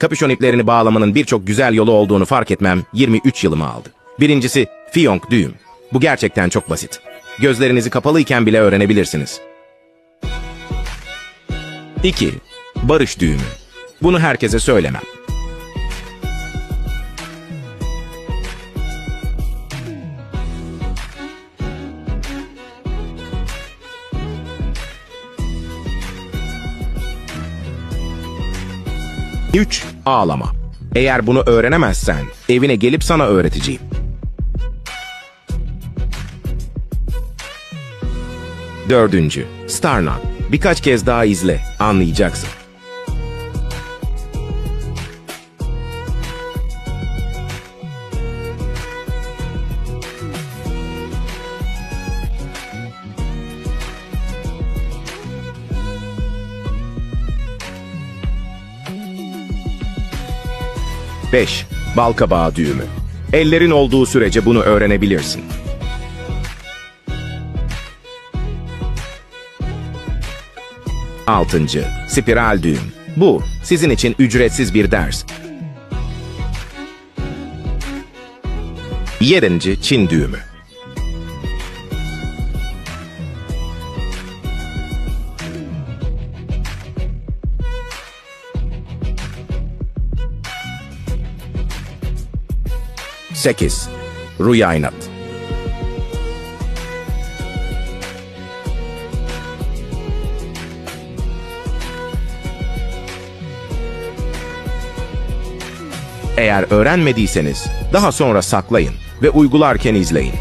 Kapüşon iplerini bağlamanın birçok güzel yolu olduğunu fark etmem 23 yılımı aldı. Birincisi fiyonk düğüm. Bu gerçekten çok basit. Gözlerinizi kapalıyken bile öğrenebilirsiniz. 2. Barış düğümü. Bunu herkese söylemem. Üç, Ağlama. Eğer bunu öğrenemezsen evine gelip sana öğreteceğim. Dördüncü, Star Knot. Birkaç kez daha izle, anlayacaksın. Beş, Balkabağı düğümü. Ellerin olduğu sürece bunu öğrenebilirsin. Altıncı, spiral düğüm. Bu, sizin için ücretsiz bir ders. Yedinci, Çin düğümü. Sekiz, Ruyaynat. Eğer öğrenmediyseniz daha sonra saklayın ve uygularken izleyin.